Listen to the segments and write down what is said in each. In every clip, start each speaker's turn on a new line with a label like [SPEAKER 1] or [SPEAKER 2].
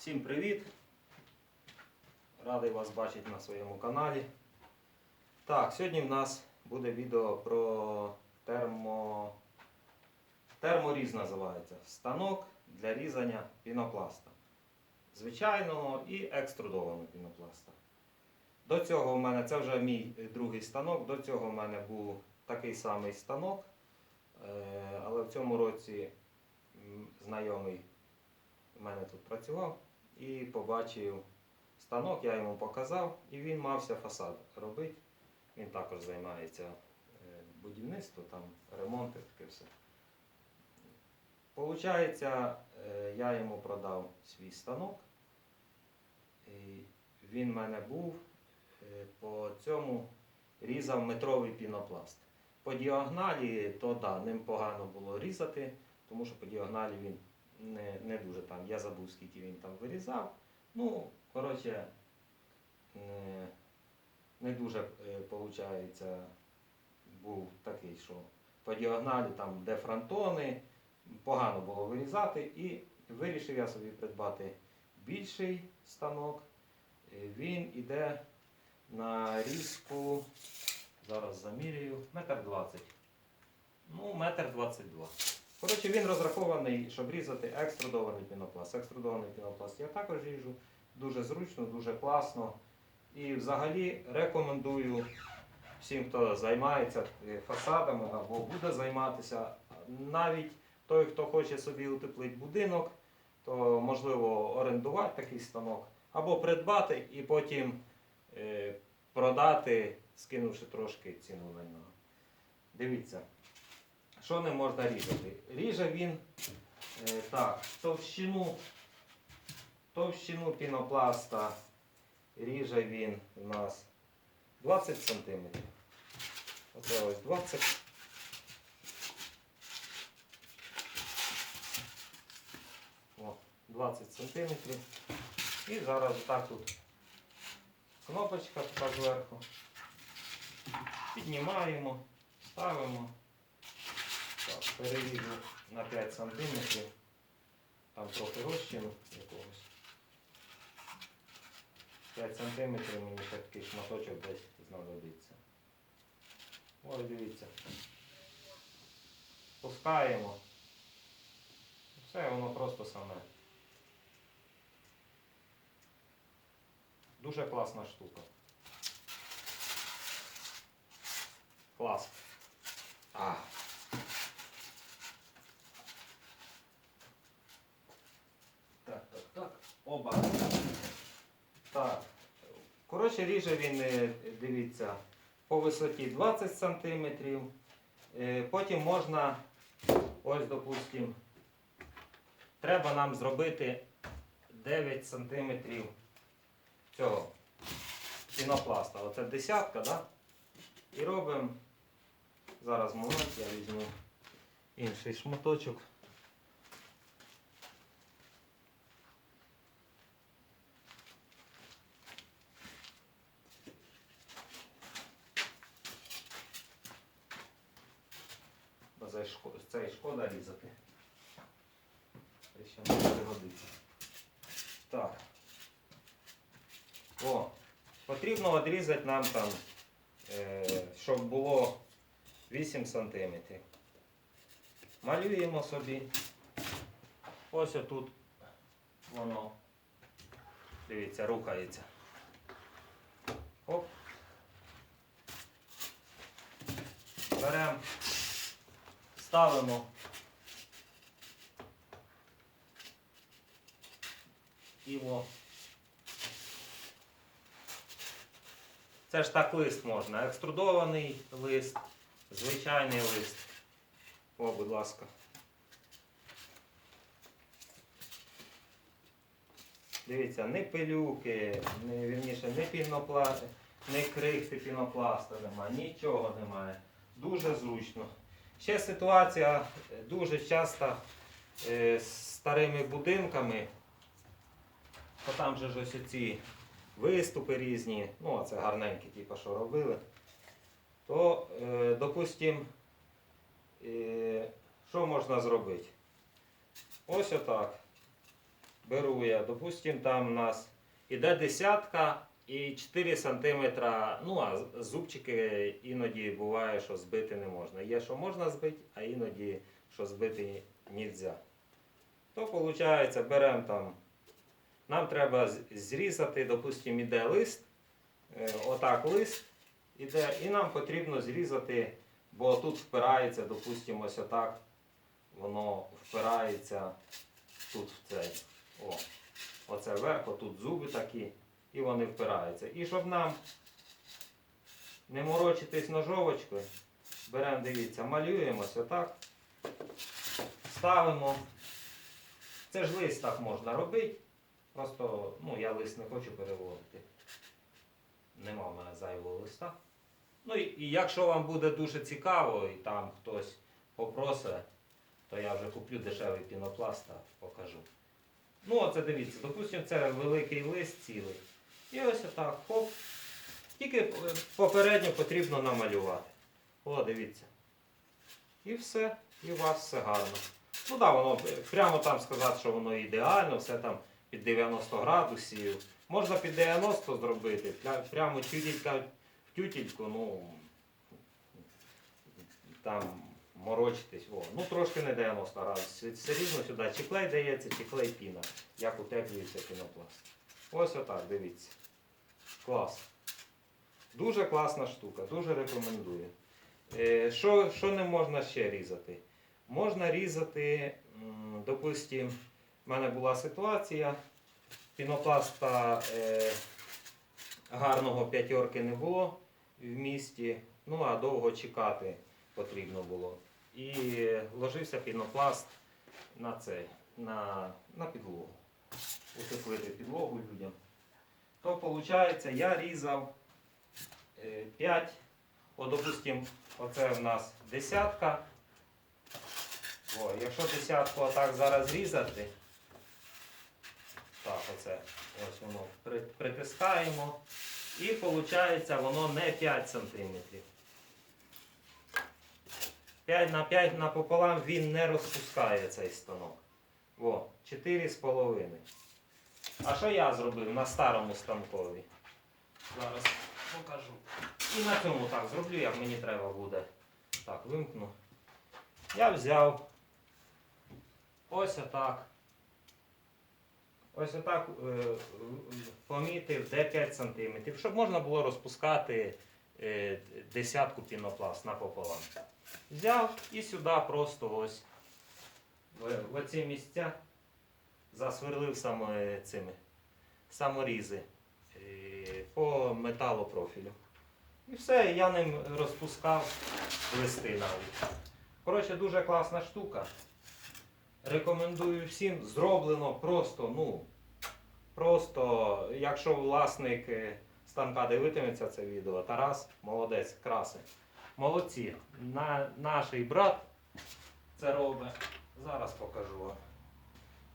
[SPEAKER 1] Всім привіт! Радий вас бачити на своєму каналі. Так, сьогодні в нас буде відео про термо... терморіз називається. Станок для різання пінопласта. Звичайного і екструдованого пінопласта. До цього в мене, це вже мій другий станок, до цього в мене був такий самий станок. Е, Але в цьому році знайомий у мене тут працював і побачив станок, я йому показав, і він мався фасад робити. Він також займається е, будівництвом, там ремонти, таке все. Получається, е, я йому продав свій станок. І він в мене був е, по цьому різав метровий пінопласт. По діагоналі, то да, ним погано було різати, тому що по діагоналі він не, не дуже там. Я забув, скільки він там вирізав. Ну, коротше, не, не дуже виходить, був такий, що по діагоналі там, де фронтони, погано було вирізати. І вирішив я собі придбати більший станок. Е, Він іде на різку, зараз замірюю, метр двадцять. Ну, метр двадцять два. Коротше, він розрахований, щоб різати екструдований пінопласт. Екструдований пінопласт я також ріжу. Дуже зручно, дуже класно. І взагалі рекомендую всім, хто займається е, фасадами або буде займатися. Навіть той, хто хоче собі утеплити будинок, то можливо орендувати такий станок, або придбати і потім е, продати, скинувши трошки ціну на нього. Дивіться. Що не можна різати? Ріже він е, так, товщину, товщину пінопласта ріже він у нас 20 см. Оце ось 20. О, 20 см. І зараз отак тут кнопочка така зверху. Піднімаємо, ставимо. Так, на 5 см. Там трохи розчину якогось. 5 см мені ще такий шматочок десь знадобиться. Ось дивіться. Пускаємо. Все, воно просто саме. Дуже класна штука. Клас. А. Так, так, так. Оба. Так. Коротше, ріже він, е, дивіться, по висоті 20 см. Потім можна, ось, допустимо, треба нам зробити 9 см цього пінопласта. Оце десятка, да? І робимо. Зараз момент, я візьму інший шматочок. Бо цей шкода, цей шкода різати. Це ще не пригодиться. Так. О, потрібно відрізати нам там, е, щоб було 8 см. Малюємо собі. Ось отут воно. Дивіться, рухається. Оп. Беремо, ставимо. Його. Це ж так лист можна. Екструдований лист, звичайний лист. О, будь ласка. Дивіться, не пилюки, не, вірніше, не пінопласти, не крихти пінопласта немає, нічого немає. Дуже зручно. Ще ситуація дуже часто е, з старими будинками, то там же ж ось ці виступи різні, ну а це гарненькі, типу, що робили, то, е, допустим, е, що можна зробити? Ось отак. беру я, допустим, там у нас іде десятка і 4 см, ну а зубчики іноді буває, що збити не можна. Є, що можна збити, а іноді, що збити не можна. То виходить, беремо там, нам треба зрізати, допустим, іде лист, е, отак лист іде, і нам потрібно зрізати, бо тут впирається, допустимо, ось отак, воно впирається тут в цей. О, оце вверх, тут зуби такі, і вони впираються. І щоб нам не морочитись ножовочкою, беремо, дивіться, малюємо ось отак, ставимо. Це ж лист так можна робити. Просто ну, я лист не хочу переводити. Нема в мене зайвого листа. Ну і, і якщо вам буде дуже цікаво, і там хтось попросить, то я вже куплю дешевий пінопласт та покажу. Ну, оце дивіться, допустимо, це великий лист цілий. І ось отак, хоп. Тільки е, попередньо потрібно намалювати. О, дивіться. І все, і у вас все гарно. Ну так, да, воно е, прямо там сказати, що воно ідеально, все там під 90 градусів. Можна під 90 зробити, прямо тютелька в тютельку, ну там морочитись. О. Ну трошки не 90 градусів. Все рівно сюди чи клей дається, чи клей піна, як утеплюється пінопласт. Ось отак, дивіться. Клас. Дуже класна штука, дуже рекомендую. Е, Що, що не можна ще різати? Можна різати, м, допустим, в мене була ситуація, пінопласта е, гарного п'ятерки не було в місті, ну а довго чекати потрібно було. І ложився пінопласт на цей, на, на підлогу. Утеплити підлогу людям. То виходить, я різав 5, от, допустим, оце в нас десятка. О, якщо десятку отак зараз різати, так, оце, ось воно притискаємо. І виходить, воно не 5 см. 5 на 5 напополам він не розпускає цей станок. О, 4,5. А що я зробив на старому станкові? Зараз покажу. І на цьому так зроблю, як мені треба буде. Так, вимкну. Я взяв ось отак. Ось отак е, помітив, де 5 см, щоб можна було розпускати е, десятку пінопласт напополам. Взяв і сюди просто ось в, в оці місця засверлив саме цими саморізи е, по металопрофілю. І все, я ним розпускав листи навіть. Коротше, дуже класна штука. Рекомендую всім. Зроблено просто, ну, просто, якщо власник е, станка дивитиметься це відео, Тарас, молодець, краси. Молодці. На, наш брат це робить. Зараз покажу вам.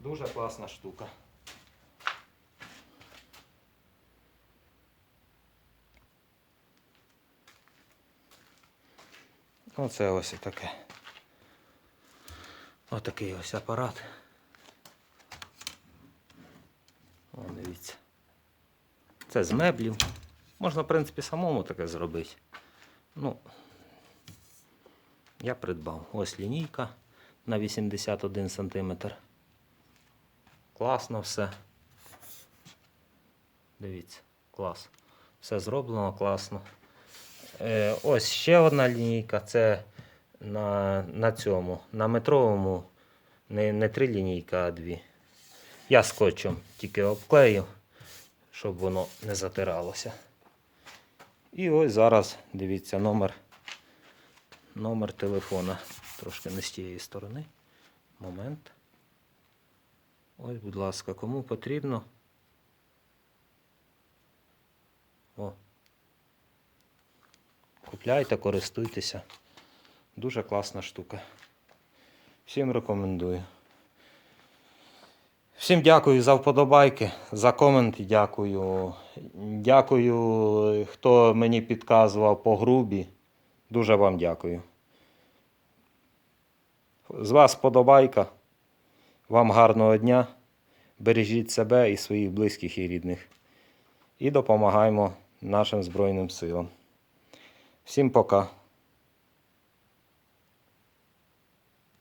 [SPEAKER 1] Дуже класна штука. Оце ось таке. Отакий ось апарат. О, дивіться. Це з меблів. Можна, в принципі, самому таке зробити. Ну, я придбав. Ось лінійка на 81 см. Класно все. Дивіться, клас. Все зроблено класно. Е, ось ще одна лінійка. Це на, на цьому, на метровому. Не, не три лінійки, а дві. Я скотчем тільки обклеїв, щоб воно не затиралося. І ось зараз дивіться номер, номер телефона. Трошки не з тієї сторони. Момент. Ось, будь ласка, кому потрібно. О. Купляйте, користуйтеся. Дуже класна штука. Всім рекомендую. Всім дякую за вподобайки, за коменти дякую. Дякую, хто мені підказував по грубі. Дуже вам дякую. З вас вподобайка. Вам гарного дня. бережіть себе і своїх близьких і рідних. І допомагаємо нашим Збройним силам. Всім пока.